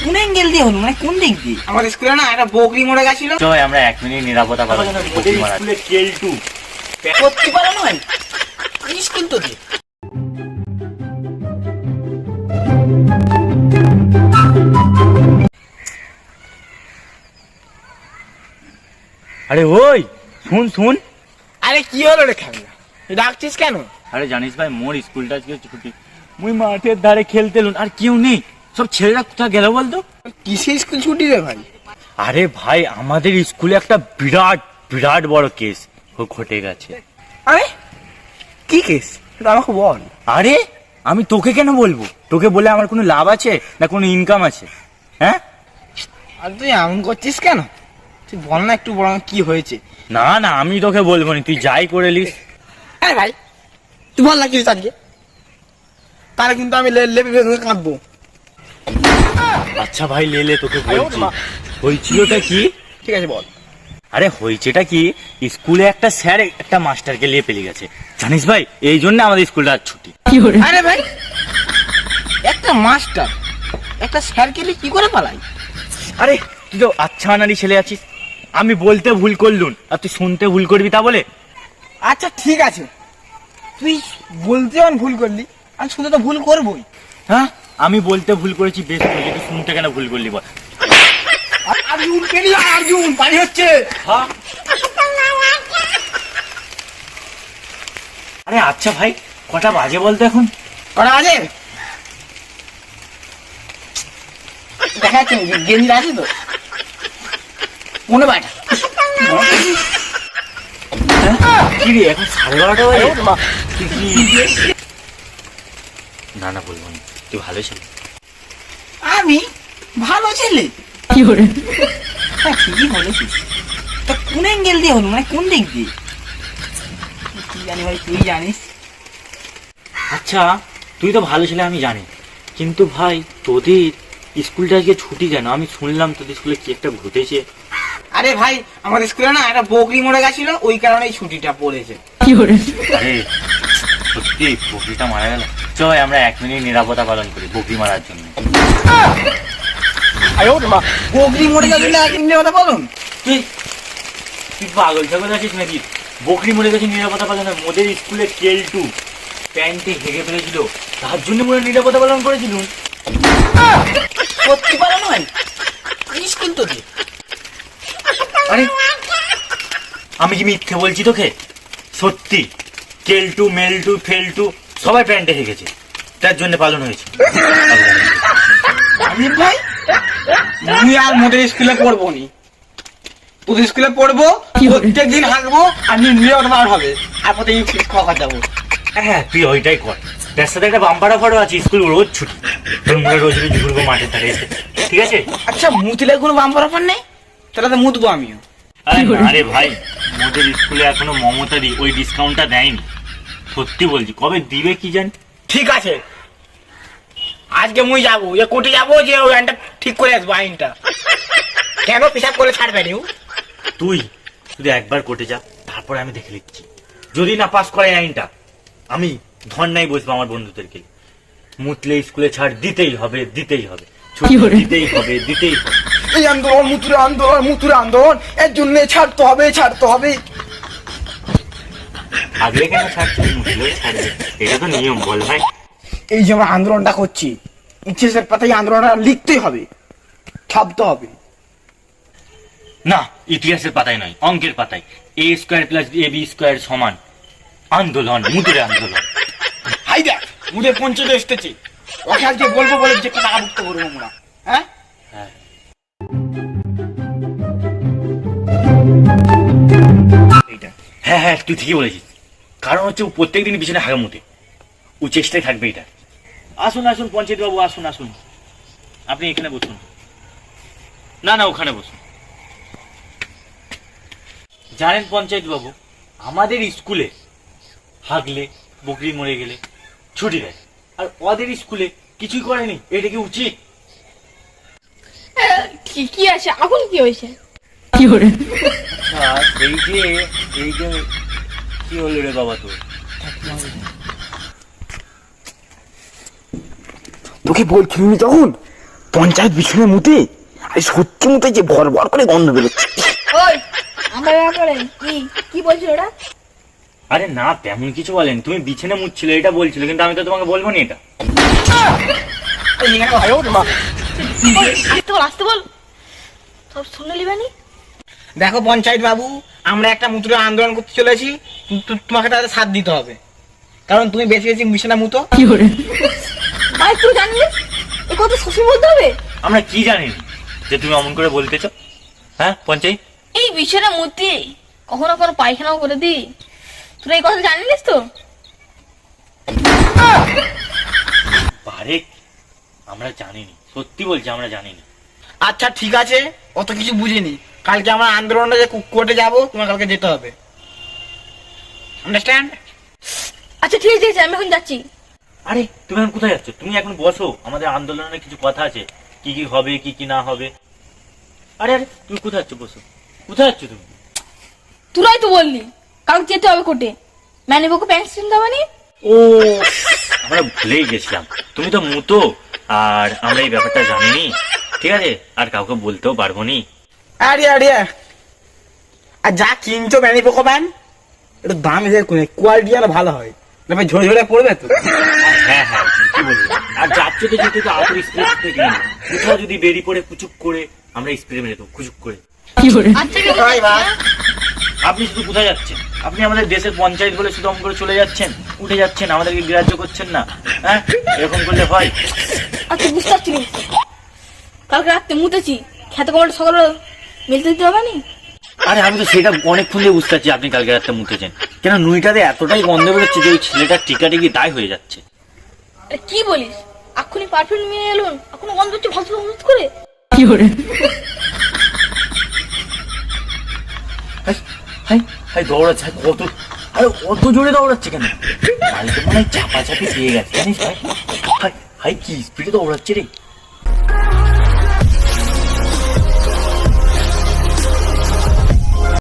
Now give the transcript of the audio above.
কোন অ্যাঙ্গেল দিয়ে হলো? মানে কোন দিক দিয়ে? আমাদের স্কুলে না একটা বকরি মরে গেছিল। চল আমরা এক মিনিট নিরাপত্তা বকরি মারা স্কুলে কেলটু করতে পারে নয় স্কুল তো দিয়ে। আরে ওই শুন শুন। আরে কি হলো রে খেলনা ডাকছিস কেন? আরে জানিস ভাই মোর স্কুলটা আজকে ছুটি। মুই মাঠের ধারে খেলতে লুন আর কেউ নেই। সব ছেলেরা কোথায় গেল বলতো? কিসে স্কুল ছুটি রে ভাই? আরে ভাই আমাদের স্কুলে একটা বিরাট বিরাট বড় কেস ঘটে গেছে। আরে? কি কেস? আমাকে বল। আরে আমি তোকে কেন বলব? তোকে বলে আমার কোনো লাভ আছে না কোনো ইনকাম আছে? হ্যাঁ? আর তুই এমন করছিস কেন? তুই বল না একটু বড় কি হয়েছে। না না আমি তোকে বলব না তুই যাই করে লিস। আরে ভাই তুই বল না কিছু আজকে? তাহলে কিন্তু আমি লে- লেবি ভেঙে কাঁদবো আচ্ছা ভাই লেলে তোকে বলছি। হয়েছিলটা কি? ঠিক আছে বল। আরে হয়েছেটা কি? স্কুলে একটা স্যার একটা মাস্টারকে নিয়ে পেলে গেছে। জানিস ভাই এই জন্য আমাদের স্কুলটা আজ ছুটি। আরে ভাই একটা মাস্টার একটা স্যারকে নিয়ে কি করে পালাই? আরে তুই তো আচ্ছা আনারি ছেলে আছিস। আমি বলতে ভুল করলুন আর তুই শুনতে ভুল করবি তা বলে? আচ্ছা ঠিক আছে। তুই বলতে ভুল করলি আমি শুনতে তো ভুল করবোই। হ্যাঁ? আমি বলতে ভুল করেছি বেশ করেছি তুই শুনতে কেন ভুল করলি বল। আর্জুন পেলি আর্জুন পানি হচ্ছে। হ্যাঁ। আরে আচ্ছা ভাই কটা বাজে বলতো এখন? কটা আছে দেখা যাচ্ছে না, আছে তো। মনে বাটা এখন সাড়ে বারোটা বাজে? না না বলব না। তুই ভালো ছিলি। আমি ভালো ছেলে? কি হ্যাঁ ঠিকই বলেছিস। তা কোন অ্যাঙ্গেল দিয়ে হলো? মানে কোন দিক দিয়ে? কি জানি ভাই তুই জানিস। আচ্ছা তুই তো ভালো ছেলে আমি জানি। কিন্তু ভাই তোদের স্কুলটা আজকে ছুটি কেন? আমি শুনলাম তোদের স্কুলে কি একটা ঘটেছে। আরে ভাই আমাদের স্কুলে না একটা বকরি মরে গেছিল ওই কারণে এই ছুটিটা পড়েছে। কি করে? আরে সত্যি বকরিটা মারা গেল। চল আমরা এক মিনিট নিরাপত্তা পালন করি বকরি মারার জন্য। বকরি মরে গেছিল একদিন কথা বলুন তুই তুই পাগল ছাগল আছিস নাকি? বকরি মরে গেছে নিরাপত্তা পালন হয়। মোদের স্কুলে কেলটু প্যান্টে হেগে ফেলেছিল। তার জন্য মনে হয় নিরাপত্তা পালন করেছিল। করতে পারে নয়? স্কুল তো আরে আমি কি মিথ্যে বলছি তোকে? সত্যি। কেলটু মেলটু ফেলটু সবাই প্যান্ট প্যান্টে হেগেছে তার জন্য পালন হয়েছে। আমি ভাই আমি আর স্কুলে পড়ব নি। তোদের স্কুলে পড়ব প্রত্যেক দিন আর নিয়ে বার হবে। আর প্রত্যেক দিন খাওয়া যাব। হ্যাঁ তুই ওইটাই কর। তার সাথে একটা বাম্পার অফারও আছে স্কুল রোজ ছুটি। তোর মুখে রোজ রোজ ঘুরবো মাঠে ধারে এসে। ঠিক আছে? আচ্ছা মুতিলে কোনো বাম্পার অফার নেই? তাহলে তো মুতবো আমিও। আরে ভাই মোদের স্কুলে এখনও মমতারি ওই ডিসকাউন্টটা দেয়নি। সত্যি বলছি কবে দিবে কি জানি? ঠিক আছে। আজকে মুই যাব যে কোর্টে যাব যে ওই আইনটা ঠিক করে আসব আইনটা। কেন পেশাব করে ছাড়বে নিউ তুই শুধু একবার কোর্টে যা তারপরে আমি দেখে নিচ্ছি। যদি না পাস করে আইনটা আমি ধর্নায় বসবো আমার বন্ধুদেরকে। মুতলে স্কুলে ছাড় দিতেই হবে দিতেই হবে। ছুটি দিতেই হবে দিতেই হবে। এই আন্দোলন মুতুরে আন্দোলন মুতুরে আন্দোলন এর জন্য ছাড়তে হবে ছাড়তে হবে। আগে কেন ছাড়ছে? মুতলেও ছাড়বে। এটা তো নিয়ম বল ভাই। এই যে আমরা আন্দোলনটা করছি ইতিহাসের পাতায় আন্দোলনটা লিখতেই হবে ছাপতে হবে। না ইতিহাসের পাতায় নয় অঙ্কের পাতায়। A square plus A B square সমান আন্দোলন মুদির আন্দোলন। হাই দেখ মুদে পঞ্চায়েত এসতেছে ওকে আজকে বলব বলে যে টাকা মুক্ত করব আমরা হ্যাঁ? হ্যাঁ হ্যাঁ হ্যাঁ তুই ঠিকই বলেছিস। কারণ হচ্ছে ও প্রত্যেকদিন পিছনে হাগা মুতে ও চেষ্টায় থাকবে এটা। আসুন আসুন পঞ্চায়েত বাবু আসুন আসুন। আপনি এখানে বসুন। না না ওখানে বসুন। জানেন পঞ্চায়েত বাবু আমাদের স্কুলে হাগলে বকরি মরে গেলে ছুটি দেয়। আর ওদের স্কুলে কিছুই করেনি। এটা কি উচিত? কি কি আছে? এখন কি হয়েছে? আচ্ছা এই যে এই যে কি হলো রে বাবা তোর? তোকে বলছিলি তখন পঞ্চায়েত পিছনে মুতে আরে সত্যি মুতে যে ভর ভর করে গন্ধ বেরোচ্ছে। ওই আমার ব্যাপারে কি? কি বলছিল ওরা? আরে না তেমন কিছু বলেন। তুমি বিছানে মুচ্ছিলে এটা বলছিল কিন্তু আমি তো তোমাকে বলব না এটা। বল আসতে বল। সব শুনে নিবানি দেখো পঞ্চায়েত বাবু আমরা একটা মুতুরে আন্দোলন করতে চলেছি কিন্তু তোমাকে তাদের সাথ দিতে হবে। কারণ তুমি বেশি বেশি বিছানা মুতো। কি করে? ভাই তুই জানলি? এ কথা শ্বশুর বলতে হবে? আমরা কি জানি যে তুমি অমন করে বলতেছ হ্যাঁ পঞ্চায়েত এই বিছানা মূর্তি কখনো কোনো পায়খানাও করে দি। তুই এই কথা জানিলিস তো? পারে আমরা জানিনি। সত্যি বলছি আমরা জানিনি। আচ্ছা ঠিক আছে। অত কিছু বুঝিনি। কালকে আমার আন্দোলনে যে কোর্টে যাব তোমার কালকে যেতে হবে। আন্ডারস্ট্যান্ড আচ্ছা ঠিক আছে ঠিক আছে আমি এখন যাচ্ছি। আরে তুমি এখন কোথায় যাচ্ছ? তুমি এখন বসো আমাদের আন্দোলনে কিছু কথা আছে। কি কি হবে কি কি না হবে। আরে আরে তুমি কোথায় যাচ্ছ? বসো। কোথায় যাচ্ছ তুমি? তোরাই তো বললি কালকে যেতে হবে কোটে কোর্টে। ম্যানেবকে প্যান্ট কিনতে হবে নি ও আমরা ভুলেই গেছিলাম। তুমি তো মুতো আর আমরা এই ব্যাপারটা জানিনি। ঠিক আছে? আর কাউকে বলতেও পারব নি। আরে আরে। আর যা কিনছো ম্যানি পোকো ম্যান একটু দাম এদের কোয়ালিটি যেন ভালো হয়। তবে ঝরে ঝরে পড়বে তো। হ্যাঁ হ্যাঁ কি বলব আর যাচ্ছ তো যেতে তো আতর স্প্রে করতে কিনে কোথাও যদি বেরিয়ে পড়ে কুচুক করে আমরা স্প্রে মেরে দেবো কুচুক করে। আচ্ছা ভাই, ভাই। আপনি শুধু কোথায় যাচ্ছেন? আপনি আমাদের দেশের পঞ্চায়েত বলে শুধু করে চলে যাচ্ছেন উঠে যাচ্ছেন আমাদেরকে গ্রাহ্য করছেন না হ্যাঁ? এরকম করলে হয়? আচ্ছা বুঝতে পারছি নি। কালকে রাত্রে মুতেছি খেতে কমাটা সকালে মিলতে দিতে হবে নি? আরে আমি তো সেটা অনেকক্ষণ দিয়ে বুঝতে পারছি আপনি কালকে রাতে মুতেছেন কেন নুইটাতে এতটাই গন্ধ বেরোচ্ছে যে ওই ছেলেটার টিকা টিকি দায় হয়ে যাচ্ছে? আরে কি বলিস? এক্ষুনি পারফিউম নিয়ে এলুন। এখনও গন্ধ হচ্ছে ভালো হলুদ করে। কি হাই হাই হাই দৌড়াচ্ছে কত আরে অত জোরে দৌড়াচ্ছে কেন? কালকে মনে হয় চাপা চাপি পেয়ে গেছে জানিস ভাই? হাই হাই কি স্পিডে দৌড়াচ্ছে রে?